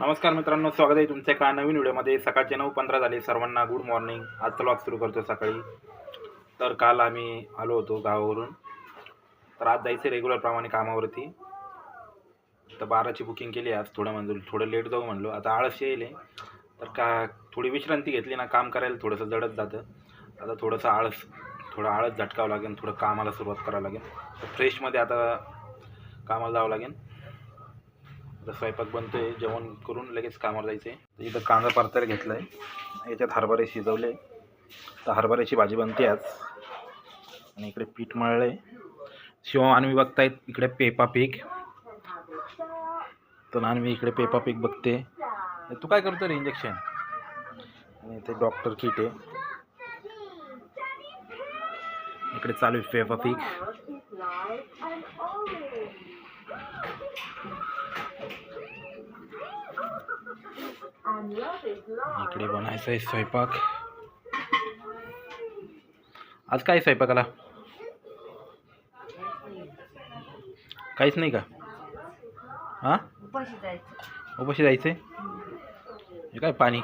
नमस्कार मित्रांनो स्वागत आहे तुमच्या एका नवीन व्हिडिओमध्ये. सकाळचे नऊ पंधरा झाले सर्वांना गुड मॉर्निंग आजचा व्लॉग सुरू करतो सकाळी. तर काल आम्ही आलो होतो गावावरून. तर आज जायचं रेग्युलर प्रमाणे कामावरती. तर बाराची बुकिंग केली आज थोडं म्हणजे थोडं लेट जाऊ म्हणलो. आता आळस येईल. तर का थोडी विश्रांती घेतली ना काम करायला थोडंसं जडत जातं. आता थोडंसं आळस थोडं आळस झटकावं लागेल थोडं कामाला सुरुवात करावं लागेल. तर फ्रेशमध्ये आता कामाला जावं लागेल. आता स्वयंपाक बनतोय जेवण करून लगेच कामावर जायचं आहे इथं कांदा परतायला घेतला आहे याच्यात हरभरे शिजवले. तर हरभऱ्याची भाजी बनते आज. आणि इकडे पीठ मळलं आहे शिवम आणवी बघतायत इकडे पेपा पीक. तर आणवी इकडे पेपा पीक बघते. तू काय करतो रे इंजेक्शन आणि ते डॉक्टर किट आहे. इकडे चालू आहे पेपा पीक. इकडे बनायचं आहे स्वयंपाक. आज काय स्वयंपाकाला? काहीच नाही का? हां? उपाशी जायचं. आहे हे काय पाणी?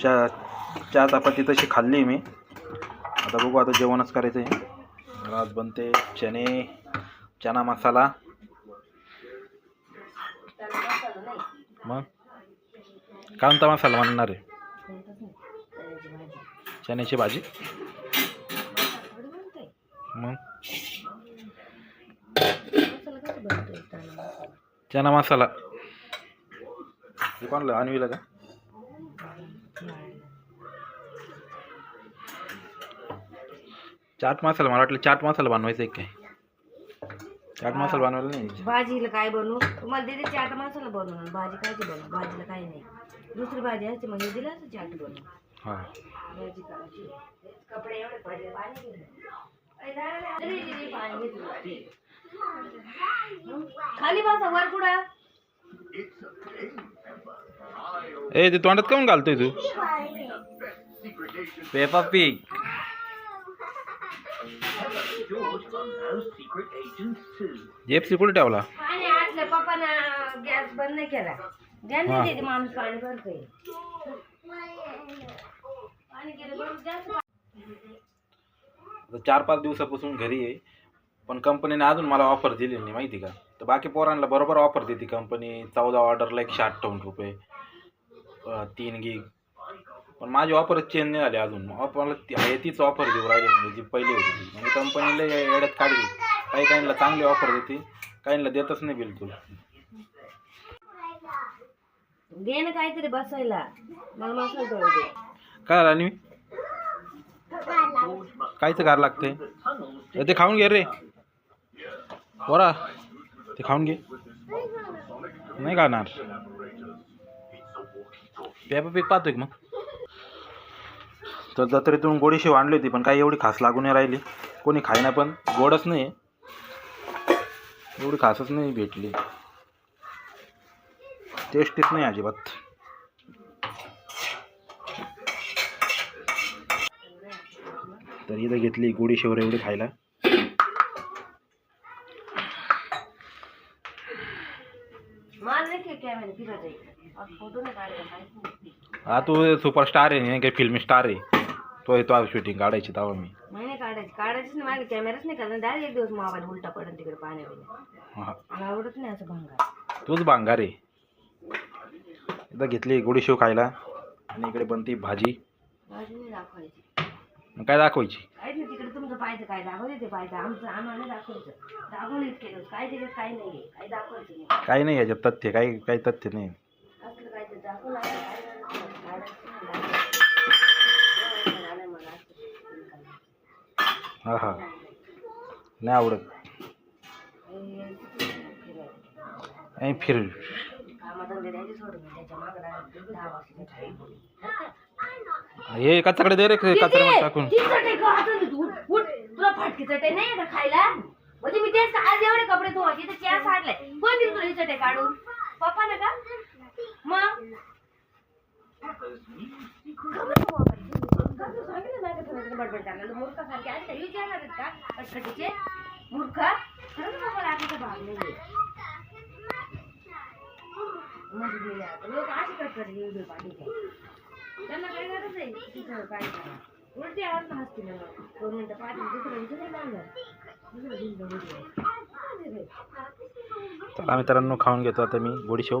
चहा चहा चपाती तशी खाल्ली मी. आता बघू आता जेवणच करायचं आहे आज बनते चणे चना मसाला त्याला मसाला नाही मग? कांता मसाला म्हणणार आहे? चण्याची भाजी? मग? चणा मसाला चना मसाला. हे आणवीला का? चाट मसाला मला वाटलं चाट मसाला बनवायचा आहे काय? चाट मसाला बनवायला नाही? भाजीला काय बनवू? तुम्हाला दिली चाट मसाला बनवून भाजी कायची बनवू? भाजीला काही नाही. दुसरी भाजी असते म्हणजे दिलं असं चाट बनवून. हाँ. भाजी करायची. कपडे एवढे पडले पाणी. खाली बसा वर कुडा ए ते तोंडात काऊन घालतोय तू? पेपा पीक जेपसी कुठे ठेवला? पाणी आटलं पप्पानं गॅस बंद नाही केला. गॅस हा. नाही देते माणूस पाणी भरतोय. पाणी गेलं बरं जास्त आता चार पाच दिवसापासून घरी आहे. पण कंपनीने अजून मला ऑफर दिली नाही माहिती का? तर बाकी पोरांना बरोबर ऑफर देते कंपनी. चौदा ऑर्डरला एकशे अठ्ठावन्न रुपये. अं, तीन गिग पण माझी ऑफरच चेंज नाही झाली अजून. ऑफर मला ती- आहे तीच ऑफर देऊ राहिली म्हणजे जी पहिली होती. ती म्हणजे कंपनीला येड्यात काढली. काही काहींना चांगली ऑफर देते काहींना देतच नाही बिलकुल. ना काहीतरी बसायला. मला मसाला दे. काय आणि कायचं कार लागतंय. ए, ते खाऊन घे रे. बरा ते खाऊन घे. नाही खाणार. पेपर पीक पाहतोय का मग? तर जत्रेतून गोडीशी आणली होती पण काही एवढी खास लागून नाही राहिली. कोणी खायना पण गोडच नाही एवढी खासच नाही भेटली. टेस्टीच नाही अजिबात. तर इथं घेतली गोडी शेवर एवढी खायला. हा तू सुपरस्टार आहे नाही काही फिल्मी स्टार आहे. तो येतो शूटिंग काढायची तेव्हा मी. काढायची काढायचीच नाही माझ्या कॅमेराच नाही काढला डायरेक्ट एक दिवस मोबाईल उलटा पडन तिकडे हा. मला आवडत नाही असं भंगार. तूच भांगार आहे. इथं घेतली गोडी शेव खायला. आणि इकडे बनती भाजी. नाही दाखवायची. मग काय दाखवायची? काय नाही तिकडे तुमचं काय दाखवते ते आमचं आम्हाला नाही दाखवायचं. दाखवून केलं काय त्याच्यात नाही काही दाखवायचं नाही. काही नाही याच्यात तथ्य. काही काही तथ्य नाही. असलं काय ते दाखवून आलं, काय नाही, काढायचं नाही, दाखवायचं. हा हा. नाही आवडत. हे. आणि फिर. हे कचाकडे दे रे कचऱ्यामध्ये टाकून. तुला फाटकी चटई नाही का खायला? म्हणजे मी तेच आज एवढे कपडे धुवायचे तर चहा फाडलाय. कोण दिली तुला ही चटई काढून? पप्पा ना का? मग? मूर्खा खरंच बाबा रात्रीचा भाग नाही मध्ये गेले आता लोक असे करतात व्हिडिओ पाठवते त्यांना काय गरज आहे तिथं काय करा उलटे आज हसतील ना. दोन मिनिटं पाठवून दुसरं दुसरं लागलं दुसरं दिलं व्हिडिओ चला मित्रांनो खाऊन घेतो आता मी गोडीशेव